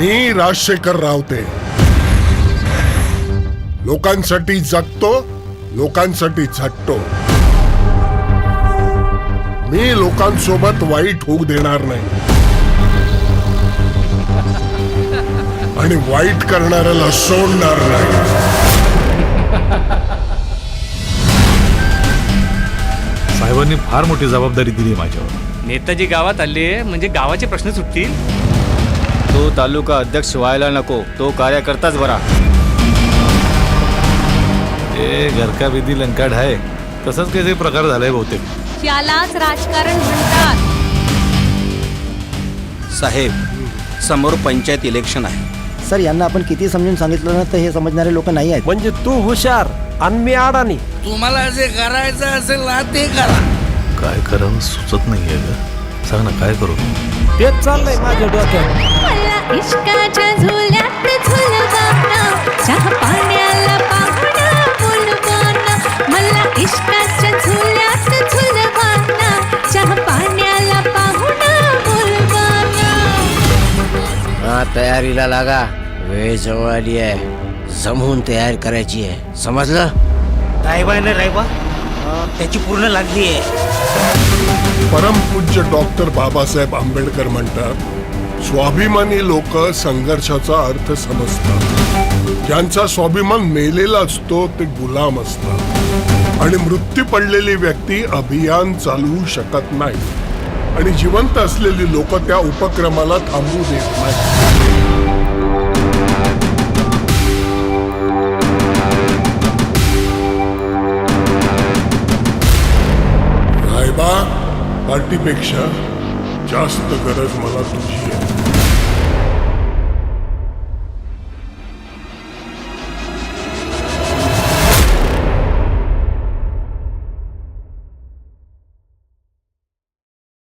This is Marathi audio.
मी राजशेखर रावते. लोकांसाठी जगतो लोकांसाठी झटतो. मी लोकांसोबत वाईट होऊ देणार नाही. आणि वाईट करणाऱ्याला सोडणार नाही. साहेबांनी फार मोठी जबाबदारी दिली माझ्यावर. नेताजी गावात आले म्हणजे गावाचे प्रश्न सुटतील? तो तालुका अध्यक्ष व्हायला नको. तो कार्यकर्ताच बरा. ए घरका विधी लंकाढ आहे. तसंच काही प्रकार झालाय बहुतेक. यालाच राजकारण म्हणतात. साहेब समोर पंचायत इलेक्शन आहे. सर यांना आपण किती समजून सांगितलं ना तर हे समजणारे लोक नाही आहेत. म्हणजे तू हुशार आणि मी अडाणी. तुम्हाला जे करायचं असेल ना ते करा. काय करावं सुचत नाहीये ग. सांग ना काय करू? तेच चाललंय माझ्या डोक्यात. इश्काच्या झुल्यात झुलवाना चहा पाण्याला पाहुणा बोलवाना. मला इश्काच्या झुल्यात झुलवाना. चहा पाण्याला पाहुणा बोलवाना. हा तयारीला लागा. वेळ जवळ आली आहे. जमून तयार करायची आहे. समजलं? रायबा ना रायबा? त्याची पूर्ण लागली आहे. परमपूज्य डॉक्टर बाबासाहेब आंबेडकर म्हणतात स्वाभिमानी लोक संघर्षाचा अर्थ समजतात. ज्यांचा स्वाभिमान मेलेला असतो ते गुलाम असतात. आणि मृत्यू पडलेली व्यक्ती अभियान चालवू शकत नाही. आणि जिवंत असलेली लोक त्या उपक्रमाला थांबवू देत नाही रायबा पार्टीपेक्षा जास्त गरज मला तुझी आहे.